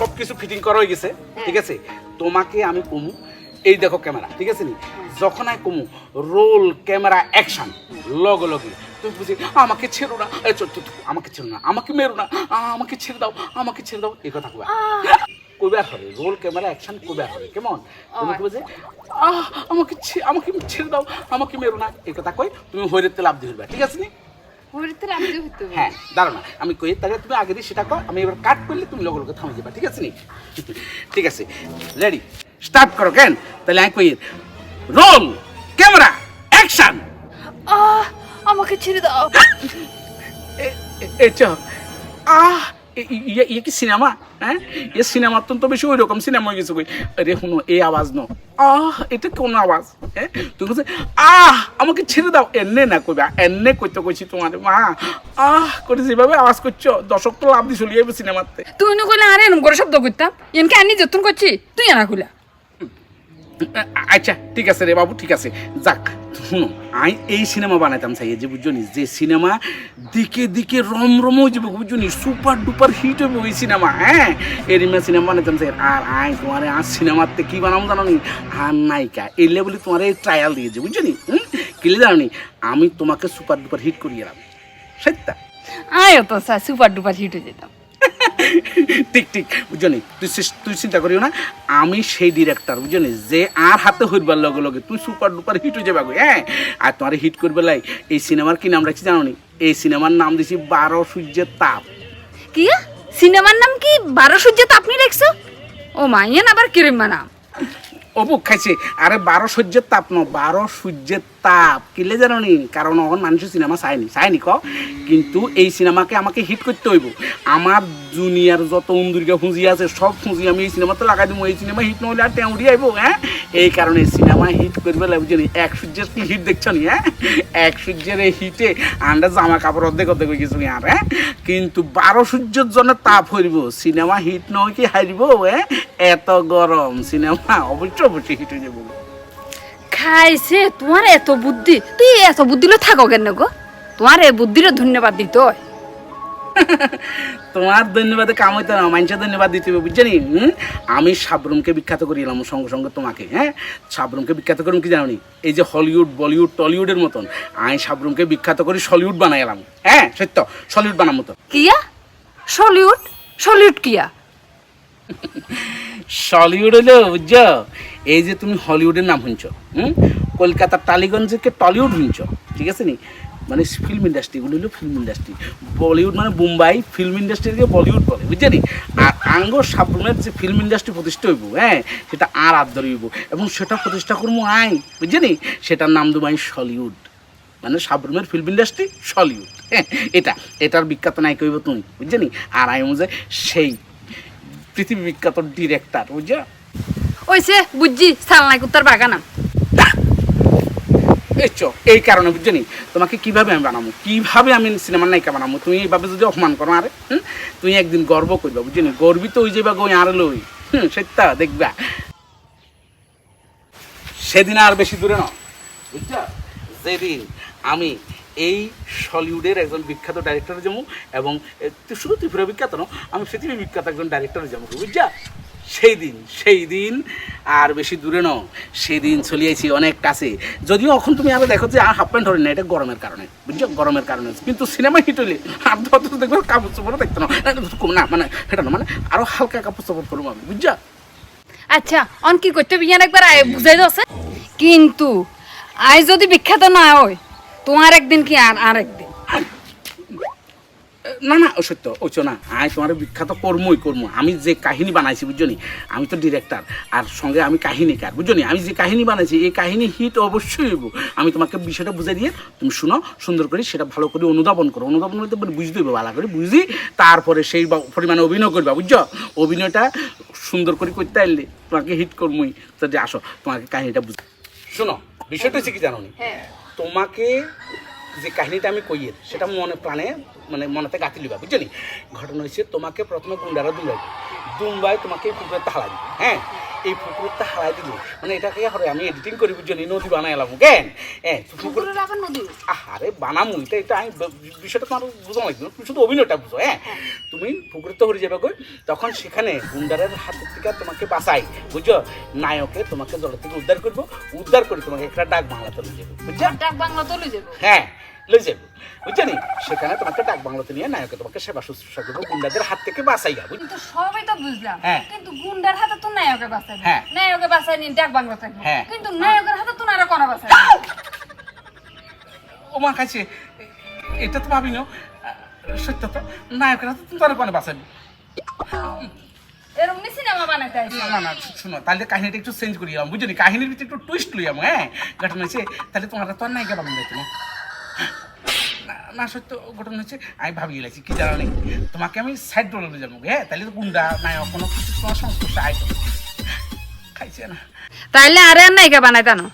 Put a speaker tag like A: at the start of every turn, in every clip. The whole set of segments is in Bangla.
A: সব কিছু ফিটিং করা হয়ে গেছে ঠিক আছে? তোমাকে আমি কমু। এই দেখো ক্যামেরা ঠিক আছে নি? যখন আমি কমু রোল ক্যামেরা অ্যাকশন লগে লগে। তুমি বুঝি আমাকে ছেড়ো না। আমাকে ছেড়ো না আমাকে মেরো না আমাকে ছেড়ে দাও আমাকে ছেড়ে দাও। এই কথা কবা কবে আর হবে রোল ক্যামেরা অ্যাকশন কবে আর হবে কেমন? তুমি যে আহ। আমাকে ছে- আমাকে ছেড়ে দাও আমাকে মেরো না। এই কথা কই তুমি হইরেতে লাভ দিবে ঠিক আছে নি? হ্যাঁ দাঁড়ো না আমি কই তাহলে তুমি আগে দিয়ে সেটা কর আমি এবার কাট করলে তুমি লগে লগে থামে যাবা ঠিক আছে নি? ঠিক আছে রেডি স্টার্ট করো কেন? তাহলে আমি কই রোল ক্যামেরা অ্যাকশন
B: আমাকে ছেড়ে দাও।
A: এই চ আহ! ইয়ে ইয়ে কি সিনেমা হ্যাঁ? এ সিনেমা তো বেশি ওই রকম সিনেমা কিছু কই? আরে শুনো এই আওয়াজ ন। আহ, এটা কোন আওয়াজ? হ্যাঁ? তুমি বলছে, আহ, আমাকে ছেড়ে দাও। এনে না কইবা, এনে কইতে কইছি তোমার, মা, আহ করে যেভাবে আওয়াজ করছ, দর্শক তো লাভ দিয়ে চলে সিনেমাতে
B: তুই কইলে আরে এরকম করে শব্দ করতাম? এনকে আনি যতন করছি, তুই এনা খুলা
A: আচ্ছা ঠিক আছে রে বাবু ঠিক আছে। যাক শুনো আই এই সিনেমা বানাইতাম চাই যে বুঝছ নি, যে সিনেমা দিকে দিকে রম রম হয়ে যাবে সুপার ডুপার হিট হবে ওই সিনেমা হ্যাঁ? এরিমা সিনেমা বানাইতাম চাই আর আই তোমার আর সিনেমাতে কি বানাবো জানো নি? আর নায়িকা এই লেভেলে তোমার এই ট্রায়াল দিয়েছে বুঝছ নি? হুম? কিলে জানো নি? আমি তোমাকে সুপার ডুপার হিট করিয়ে এলাম সত্যা?
B: আয় তো স্যার সুপার ডুপার হিট হয়ে যেতাম।
A: ঠিক ঠিক বুঝলি? তুই তুই চিন্তা করিও না আমি সেই ডিরেক্টর বুঝলি? যে আর হাতে হইবার লগে লগে তুই সুপার ডুপার হিট হয়ে যাবে হ্যাঁ? আর তোমার হিট করবে লাই এই সিনেমার কি নাম রাখছি জানো নি এই সিনেমার নাম দিছি বারো সূর্যের তাপ।
B: কি? সিনেমার নাম কি বারো সূর্য তাপ আপনি দেখছ ও মা ইয়েন আবার কিরম নাম।
A: অবুক খাইছে। আরে বারো সূর্যের তাপ ন বারো সূর্যের তাপ, কিলে জানো কারণ এখন মানুষ সিনেমা চায়নি চায়নি ক? কিন্তু এই সিনেমাকে আমাকে হিট করতে হইব। আমার জুনিয়র যত উন্দুরিকা পুঁজি আছে সব পুঁজি আমি এই সিনেমাতে লাগাই দিব এই সিনেমা হিট নহলে আর টেউডি আইব হ্যাঁ এই কারণে সিনেমা হিট করবে লাগবে নি। এক সূর্যের কি হিট দেখছ নি হ্যাঁ এক সূর্যের এই হিটে আন্ডা জামা কাপড় অর্ধেক অর্ধেক হয়ে গেছে আর হ্যাঁ কিন্তু বারো সূর্যের জন্য তাপ হইব সিনেমা হিট নয় কি হারিব হ্যাঁ এত গরম সিনেমা অবশ্যই অবশ্যই হিট হয়ে যাব।
B: খাইছে তোমার এত বুদ্ধি। তুই এত বুদ্ধি লো থাকো কেন গো? তোমার এই বুদ্ধির ধন্যবাদ দিতে
A: তোমার ধন্যবাদে কাম হইতে না মানুষের ধন্যবাদ দিতে হবে বুঝছেনি আমি সাবরুমকে বিখ্যাত করে এলাম সঙ্গে সঙ্গে তোমাকে হ্যাঁ? সাবরুমকে বিখ্যাত করুম কি জানি এই যে হলিউড বলিউড টলিউডের মতন আমি সাবরুমকে বিখ্যাত করে সলিউড বানাই এলাম হ্যাঁ? সত্য? সলিউড বানার মতো।
B: কিয়া? সলিউড? সলিউড কিয়া?
A: সলিউড হলো বুঝছ? এই যে তুমি হলিউডের নাম শুনছ, হুম? কলকাতার টালিগঞ্জকে টলিউড শুনছ, ঠিক আছে নি? মানে ফিল্ম ইন্ডাস্ট্রি ইন্ডাস্ট্রিগুলো হলো ফিল্ম ইন্ডাস্ট্রি বলিউড মানে মুম্বাই ফিল্ম ইন্ডাস্ট্রিকে বলিউড বলে বুঝছেনি আর আঙ্গ সাবরুমের যে ফিল্ম ইন্ডাস্ট্রি প্রতিষ্ঠা হইব হ্যাঁ সেটা আর আদর হইব, এবং সেটা প্রতিষ্ঠা করব আই বুঝছেনি সেটার নাম দেবো আই সলিউড। মানে সাবরুমের ফিল্ম ইন্ডাস্ট্রি সলিউড হ্যাঁ এটা, এটার বিখ্যাত নাই কইব তুমি বুঝছেনি আর আমি বুঝে সেই পৃথিবী বিখ্যাত ডিরেক্টর বুঝছ
B: ওইসে বুঝছি সালনাই কুত্তার বাগানা।
A: এই কারণে বুঝছ নি? তোমাকে কীভাবে আমি বানাবো কীভাবে আমি সিনেমার নায়িকা বানাবো তুমি এইভাবে যদি অপমান করো আরে? তুমি একদিন গর্ব করবা, বুঝছ নি? গর্বিত হয়ে যাবা গই আর লই। সত্যা, দেখবা। সেদিন আর বেশি দূরে না বুঝছ? যেদিন আমি এই সলিউডের একজন বিখ্যাত ডাইরেক্টর যাব এবং শুধু ত্রিপুরা বিখ্যাত না আমি পৃথিবী বিখ্যাত একজন ডাইরেক্টর যাব, বুঝছা? সেই দিন সেই দিন, আর বেশি দূরে নও, সেই দিন চলিয়েছি অনেক কাছে। যদিও এখন তুমি আরও দেখো যে আর হাফ প্যান্ট হরি না, এটা গরমের কারণে, বুঝছ? গরমের কারণে। কিন্তু সিনেমা হিট হইলে আর ধর দেখবে কাপড় চোপড় দেখতো না না মানে সেটা না মানে আরও হালকা কাপড় চোপড় করব আমি, বুঝছ?
B: আচ্ছা অন কি করতে বিয়ান একবার বুঝাই দছে কিন্তু আই যদি বিখ্যাত না হয়, তোমার একদিন কি আর আর একদিন
A: না না ও সত্য ওইছো না। আমি তোমার বিখ্যাত কর্মই কর্ম। আমি যে কাহিনী বানাইছি বুঝছ নি? আমি তো ডিরেক্টর আর সঙ্গে আমি কাহিনীকার বুঝছ নি? আমি যে কাহিনী বানাইছি এই কাহিনী হিট অবশ্যই হইব। আমি তোমাকে বিষয়টা বুঝে দিয়ে তুমি শুনো সুন্দর করে সেটা ভালো করে অনুধাবন করো। অনুধাবন করতে বুঝতে হবে ভালো করে বুঝি তারপরে সেই পরিমাণে অভিনয় করবা বুঝছ? অভিনয়টা সুন্দর করে করতে আনলে তোমাকে হিট কর্মই। তো যে আসো তোমাকে কাহিনীটা বুঝ শোনো বিষয়টা হচ্ছে কি জানো তোমাকে যে কাহিনীটা আমি কইয়ের, সেটা মনে প্রাণে মানে মনেতে গাঁথি লিবা বুঝলি? ঘটনা হয়েছে তোমাকে প্রথমে গুন্ডারা দুম্বাই দুম্বাই তোমাকে পুকুরে তালা দিবে হ্যাঁ? এই পুকুরটা হারাই দিব মানে এটাকে হরে আমি এডিটিং করি বুঝছ নি, নদী বানাই এলাম কেন হ্যাঁ পুকুর
B: নদী?
A: আরে বানামু এটা এটা আমি বিষয়টা তোমার বুঝো লাগবে তুমি শুধু অভিনয়টা বুঝো হ্যাঁ? তুমি পুকুরে তো হরে যাবে কই? তখন সেখানে গুন্ডারের হাতের থেকে তোমাকে বাঁচাই বুঝছ? নায়কে তোমাকে জলের থেকে উদ্ধার করব উদ্ধার করে তোমাকে একটা ডাক বাংলাতে নিয়ে যাবে বুঝছ?
B: ডাক বাংলা তো লই যাব?
A: হ্যাঁ লই যাব। বুঝছ সেখানে তোমাকে ডাক বাংলাতে নিয়ে নায়কে তোমাকে সেবা শুশ্রূষা করব গুন্ডাদের হাত থেকে বাঁচাইয়া বুঝছ
B: কিন্তু সবই তো বুঝলাম
A: হ্যাঁ।
B: কিন্তু গুন্ডার হাতে তো নায়কে বাঁচাই
A: হ্যাঁ।
B: নায়কে বাঁচাই নিন ডাক বাংলা থাকবে
A: হ্যাঁ।
B: কিন্তু নায়কের হাতে তো নারা কোনা বাঁচাই
A: ওমা কাছে এটা তো ভাবি না সত্য তো নায়কের হাতে তুমি তার কোনো বাঁচাবি
B: এরকম সিনেমা আইছি।
A: না না শোনো তাহলে কাহিনীটা একটু চেঞ্জ করি আমি বুঝলি? কাহিনীর ভিতরে একটু টুইস্ট লই আমি হ্যাঁ? ঘটনা হচ্ছে তাহলে তোমার তো আর নায়িকা বানাবে তুমি না- না, সত্য ঘটনা হচ্ছে, আমি ভাবি গেছি কি জানা নেই। তোমাকে আমি সাইড রোলে যাব হ্যাঁ? তাহলে তো গুন্ডা নাই কোনো কিছু তোমার সংস্পর্শ আয় খাইছে না।
B: তাইলে আরে আর নায়িকা বানাই তানো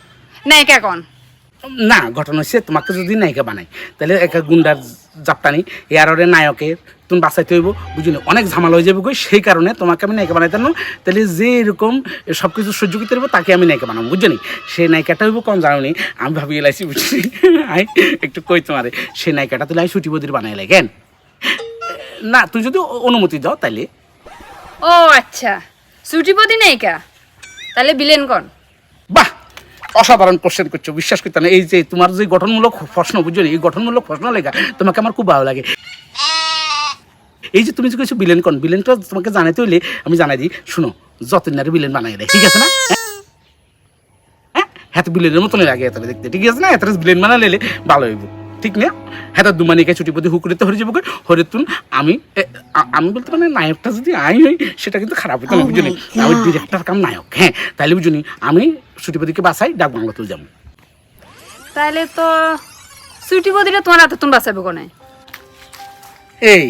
B: নায়িকা কোন?
A: না ঘটনা হচ্ছে তোমাকে যদি নায়িকা বানাই তাহলে একটা গুন্ডার জাপটানি এয়ারে নায়কের তুমি বাঁচাইতে হইব বুঝলি? অনেক ঝামেলা হয়ে যাবে গো সেই কারণে তোমাকে আমি নায়িকা বানাইতে না। তাহলে যে এরকম সব কিছু সহ্য করতে পারব তাকে আমি নায়িকা বানাবো বুঝলি? সেই নায়িকাটা হইব কম জানো আমি ভাবি গেলাইছি বুঝলি? আই একটু কই তোমারে সেই নায়িকাটা তুলে আমি ছুটি বদির বানাই লাই কেন? না তুই যদি অনুমতি দাও তাহলে
B: ও আচ্ছা। ছুটিপতি নায়িকা? তাহলে বিলেন কোন?
A: বাহ! অসাধারণ কোশ্চেন করছ বিশ্বাস করতে না। এই যে তোমার যে গঠনমূলক প্রশ্ন বুঝছ নি, এই গঠনমূলক প্রশ্ন লেখা তোমাকে আমার খুব ভালো লাগে। এই যে তুমি যে কিছু বিলেন কোন বিলেনটা তোমাকে জানাইতে হইলে আমি জানাই দিই। শুনো যতনারে বিলেন বানাই দেয় ঠিক আছে না? হ্যাঁ? হ্যাঁ? তো বিলেনের মতনই লাগে এত দেখতে ঠিক আছে না? এত বিলেন বানা লেলে ভালো হইব ঠিক না? হ্যাঁ দুমানিকে ছুটি পথে হুকুরিতে হরে যাব হরে তুন আমি আমি বলতে মানে নায়কটা যদি আই হই সেটা কিন্তু খারাপ হইতো না বুঝলি আমি ডিরেক্টর কাম নায়ক হ্যাঁ? তাইলে বুঝুনি আমি ছুটিপতিকে বাসাই ডাক বাংলাতেও যাব
B: তাহলে তো ছুটিপতিটা তোমার হাতে তুমি বাঁচাবে কোনে?
A: এই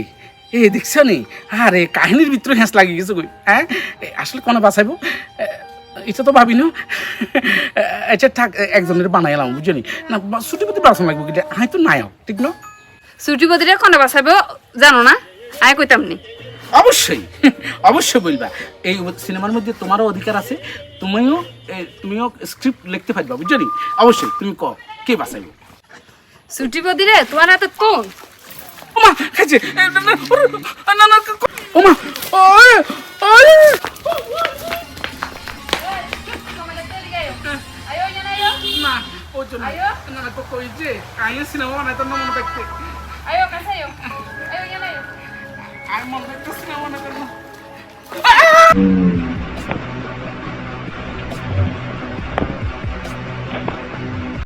A: এই দেখছ নি? আরে কাহিনীর ভিতরে হ্যাঁস লাগি গেছে কই? হ্যাঁ? আসলে কোনো বাঁচাইবো এটা তো ভাবি না আচ্ছা থাক একজনের বানাইলাম বুঝলি না? ছুটিপতি বাঁচানো লাগবে কিন্তু আমি তো নায়ক ঠিক না?
B: ছুটিপতিটা কোনে বাঁচাবে জানো না? আয় কইতাম নি।
A: অবশ্যই অবশ্যই বলবা। এই সিনেমার মধ্যে তোমারও অধিকার আছে তুমিও তুমিও স্ক্রিপ্ট লিখতে পারবা বুঝলি? অবশ্যই তুমি ক কে বাঁচাইবে
B: ছুটিপতিরে তোমার হাতে কোন
A: ওমা খাইছে। না, না, ওরে, না না ওমা না ওই জন্য।
B: আয়ো।
A: না তো কই যে আইয়ে সিনেমা বানাইতো না মনে থাকতে।
B: আয়ো কাছে আয়ো। আয়ো জানাইও
A: আই মনে থাকতে সিনেমা বানাইতো না